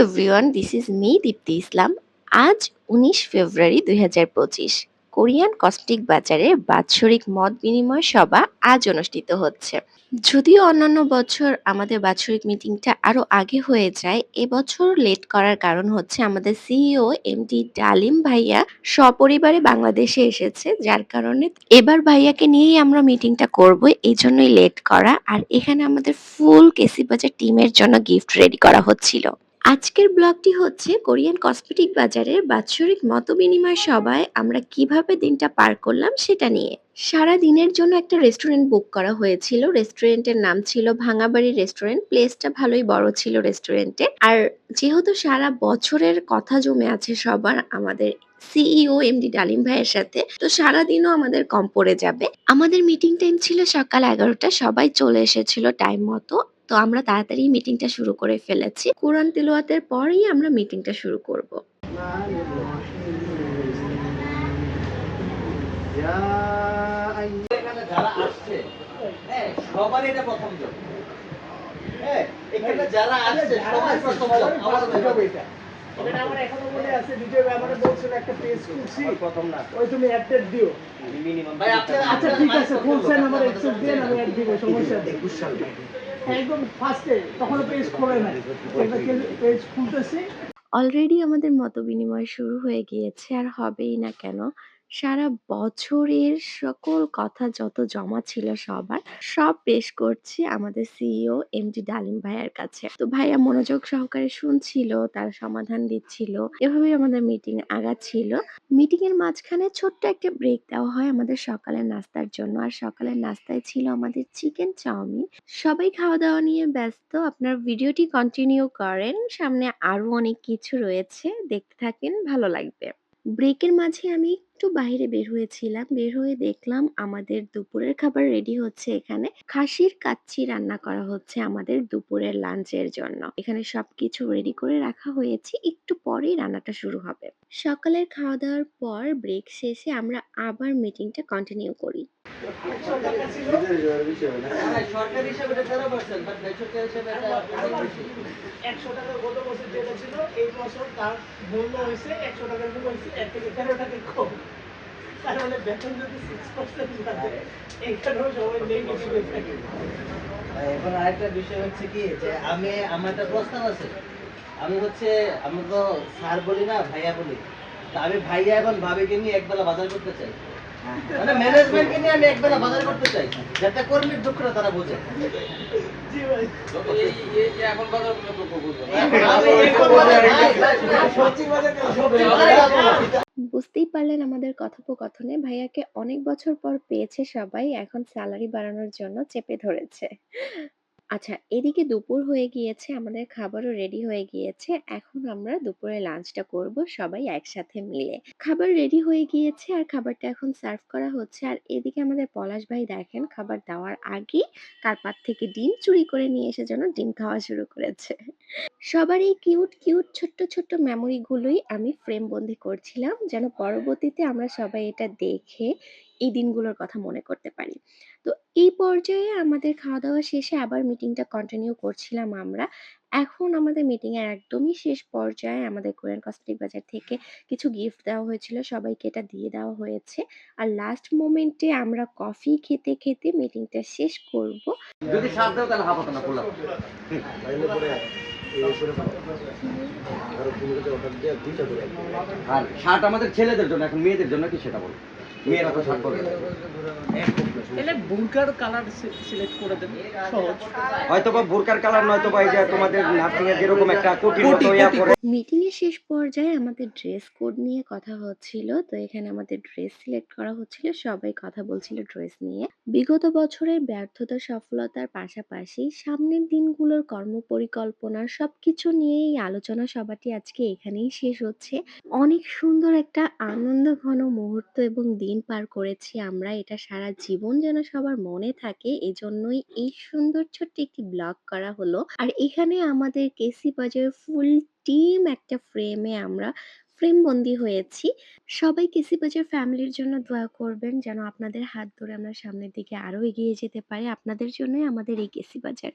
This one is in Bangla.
Everyone, this is me Dipti Islam. আজ উনিশ ফেব্রুয়ারি দুই হাজার পঁচিশ, কোরিয়ান কসমেটিক বাজারে বাৎসরিক মত বিনিময় সভা আজ অনুষ্ঠিত হচ্ছে। যদিও অন্যান্য বছর আমাদের বাৎসরিক মিটিংটা আরও আগে হয়ে যায় এবছর লেট করার কারণ হচ্ছে আমাদের সিইও এমডি ডালিম ভাইয়া সপরিবারে বাংলাদেশে এসেছে, যার কারণে এবার ভাইয়াকে নিয়েই আমরা মিটিংটা করব, এই জন্যই লেট করা। আর এখানে আমাদের ফুল কেসি বাজার টিমের জন্য গিফট রেডি করা হচ্ছিল। আজকের ব্লগটি হচ্ছে কোরিয়ান কসমেটিক বাজারের বাৎসরিক মত বিনিময় সভায় আমরা কীভাবে দিনটা পার করলাম সেটা নিয়ে। সারা দিনের জন্য একটা রেস্টুরেন্ট বুক করা হয়েছিল। রেস্টুরেন্টের নাম ছিল ভাঙাবাড়ি রেস্টুরেন্ট। প্লেসটা ভালোই বড় ছিল রেস্টুরেন্টে। আর যেহেতু সারা বছরের কথা জমে আছে সবার, আমাদের সিইও এমডি ডালিম ভাইয়ের সাথে, তো সারাদিনও আমাদের কম পড়ে যাবে। আমাদের মিটিং টাইম ছিল সকাল এগারোটা। সবাই চলে এসেছিল টাইম মতো। তো আমরা তাড়াতাড়ি মিটিংটা শুরু করে ফেলেছি কোরআন তিলওয়াতের পরেই আমরা মিটিংটা শুরু করব হ্যাঁ হ্যাঁ আমার এখনও মনে আছে দ্বিতীয় একটা পেজ খুলছি প্রথম না ওই তুমি দিও মিনিমাম ভাই আচ্ছা ঠিক আছে খুলছেন আমার অ্যাকসেপ্ট দেন আমি অ্যাড দিব সমস্যা নেই হ্যাঁ, অলরেডি আমাদের মত বিনিময় শুরু হয়ে গিয়েছে আর হবেই না কেন? সারা বছরের সকল কথা যত জমা ছিল সবার, সব পেশ করছি আমাদের সিইও এমডি ডালিম ভাইয়ার কাছে। তো ভাইয়া মনোযোগ সহকারে শুনছিল, তার সমাধান দিচ্ছিল, এভাবেই আমাদের মিটিং আগাচ্ছিল মিটিং এর মাঝখানে ছোট্ট একটা ব্রেক দেওয়া হয় আমাদের সকালের নাস্তার জন্য। আর সকালের নাস্তায় ছিল আমাদের চিকেন চাউমিন। সবাই খাওয়া দাওয়া নিয়ে ব্যস্ত। আপনার ভিডিওটি কন্টিনিউ করেন। সামনে আরও অনেক কিছু রয়েছে। দেখতে থাকেন, ভালো লাগবে। ব্রেকের মাঝে আমি একটু বাইরে বের হয়েছিলাম। বের হয়ে দেখলাম আমাদের দুপুরের খাবার রেডি হচ্ছে এখানে। খাসির কাচ্চি রান্না করা হচ্ছে আমাদের দুপুরের লাঞ্চের জন্য। এখানে সবকিছু রেডি করে রাখা হয়েছে। একটু পরেই রান্নাটা শুরু হবে। সকালের খাওয়া দাওয়ার পর ব্রেক শেষে আমরা আবার মিটিংটা কন্টিনিউ করি। টাকা ছিল, এই বছর তার মূল্য হয়েছে একশো টাকার মূল্য হয়েছে, এর থেকে তেরো টাকা কম। তার মানে বেতন যদি সিক্স পার্সেন্ট বাড়ে এইখানেও সবাই নেগেটিভ এখন আরেকটা বিষয় হচ্ছে কি যে আমি আমার একটা প্রস্তাব আছে। আমি হচ্ছে আমি তো স্যার বলি না ভাইয়া বলি। তা আমি ভাইয়া এবং ভাবিকে নিয়ে একবেলা বাজার করতে চাই। মানে ম্যানেজমেন্টকে নিয়ে আমি একবেলা বাজার করতে চাই যাতে কর্মীর দুঃখটা তারা বোঝে। জি ভাই। সত্যি বাজার বাজার বুঝতেই পারলেন আমাদের কথোপকথনে, ভাইয়াকে অনেক বছর পর পেয়েছে সবাই, এখন স্যালারি বাড়ানোর জন্য চেপে ধরেছে। আচ্ছা এদিকে দুপুর হয়ে গিয়েছে, আমাদের খাবারও রেডি হয়ে গিয়েছে, এখন আমরা দুপুরে লাঞ্চটা করব সবাই একসাথে মিলে। খাবার রেডি হয়ে গিয়েছে আর খাবারটা এখন সার্ভ করা হচ্ছে। আর এদিকে আমাদের পলাশ ভাই দেখেন, খাবার দেওয়ার আগে কারপাত থেকে ডিম চুরি করে নিয়ে এসে যেন ডিম খাওয়া শুরু করেছে। সবার এই কিউট কিউট ছোট্ট ছোট্ট মেমোরি গুলোই আমি ফ্রেম বন্দি করছিলাম যেন পরবর্তীতে আমরা সবাই এটা দেখে এই দিনগুলোর কথা মনে করতে পারি। তো এই পর্যায়ে আমাদের খাওয়া দাওয়া শেষে আবার মিটিংটা কন্টিনিউ করছিলাম আমরা। এখন আমাদের মিটিং এর একদমই শেষ পর্যায়ে আমাদের কোরিয়ান কসমেটিক বাজার থেকে কিছু গিফট দেওয়া হয়েছিল সবাইকে এটা দিয়ে দেওয়া হয়েছে। আর লাস্ট মোমেন্টে আমরা কফি খেতে খেতে মিটিংটা শেষ করব। যদি দাও তাহলে হাফাতো না পোলা আর শার্ট আমাদের ছেলেদের জন্য, এখন মেয়েদের জন্য কি সেটা বলো মেয়েরা তো শার্ট পরবে না। তাহলে বুরকার কালার সিলেক্ট করে দেন। সহজ। হয়তো বা বোরকার কালার নয়তো বা এই যে তোমাদের নার্সিং এর যেরকম একটা মতো ইয়া করে। মিটিং এর শেষ পর্যায়ে আমাদের ড্রেস কোড নিয়ে কথা হচ্ছিল তো এখানে আমাদের ড্রেস সিলেক্ট করা হচ্ছিল সবাই কথা বলছিল ড্রেস নিয়ে। বিগত বছরের ব্যর্থতা সফলতার পাশাপাশি সামনের দিনগুলোর কর্মপরিকল্পনা সবকিছু নিয়ে এই আলোচনা সভাটি আজকে এখানেই শেষ হচ্ছে। অনেক সুন্দর একটা আনন্দ ঘন মুহূর্ত এবং দিন পার করেছি আমরা এটা সারা জীবন যেন সবার মনে থাকে এই জন্যই এই সুন্দর ছোট্ট একটি ব্লগ করা হলো। আর এখানে আমাদের কেসি বাজার ফুল টিম একটা ফ্রেমে আমরা ফ্রেম বন্দি হয়েছি। সবাই কেসি বাজার ফ্যামিলির জন্য দোয়া করবেন যেন আপনাদের হাত ধরে আমরা সামনের দিকে আরও এগিয়ে যেতে পারি। আপনাদের জন্যই আমাদের এই কেসি বাজার।